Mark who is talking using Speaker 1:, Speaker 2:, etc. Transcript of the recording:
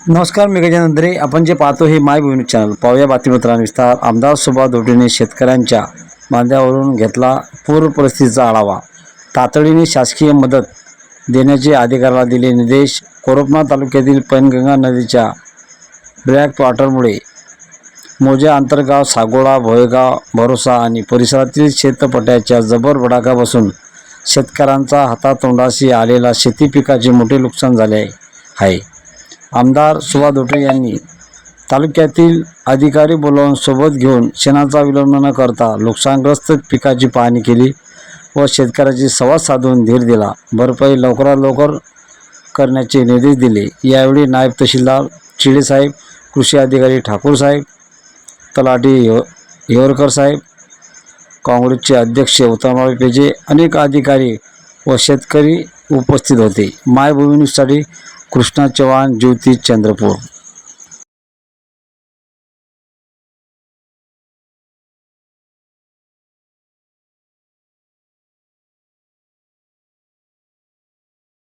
Speaker 1: नमस्कार मी गजानन दरे. आपण जे पाहतो हे माय भूमी चॅनल. पाहूया बातमीपत्रांचा विस्तार. आमदार सुभाष धोटेने शेतकऱ्यांच्या मांद्यावरून घेतला पूर परिस्थितीचा आढावा. तातडीने शासकीय मदत देण्याचे अधिकाऱ्याला दिले निर्देश. कोरोपना तालुक्यातील पैनगंगा नदीच्या ब्लॅक वॉटरमुळे मोजा आंतरगाव सागोळा भोयगाव भरोसा आणि परिसरातील शेतपट्याच्या जबर भडाका शेतकऱ्यांचा हातातोंडाशी आलेला शेती पिकाचे मोठे नुकसान झाले आहे. आमदार सुभाष धोटे यांनी तालुक्यातील अधिकारी बोलावून सोबत घेऊन शेणाचा विलंब न करता नुकसानग्रस्त पिकाची पाहणी केली व शेतकऱ्याची संवाद साधून धीर दिला. भरपाई लवकरात लवकर करण्याचे निर्देश दिले. यावेळी नायब तहसीलदार चिडेसाहेब कृषी अधिकारी ठाकूर साहेब तलाठी हिव साहेब काँग्रेसचे अध्यक्ष उत्तमराव पेजे अनेक अधिकारी व शेतकरी उपस्थित होते. मायभूमी न्यूजसाठी कृष्णा चव्हाण ज्योती चंद्रपूर.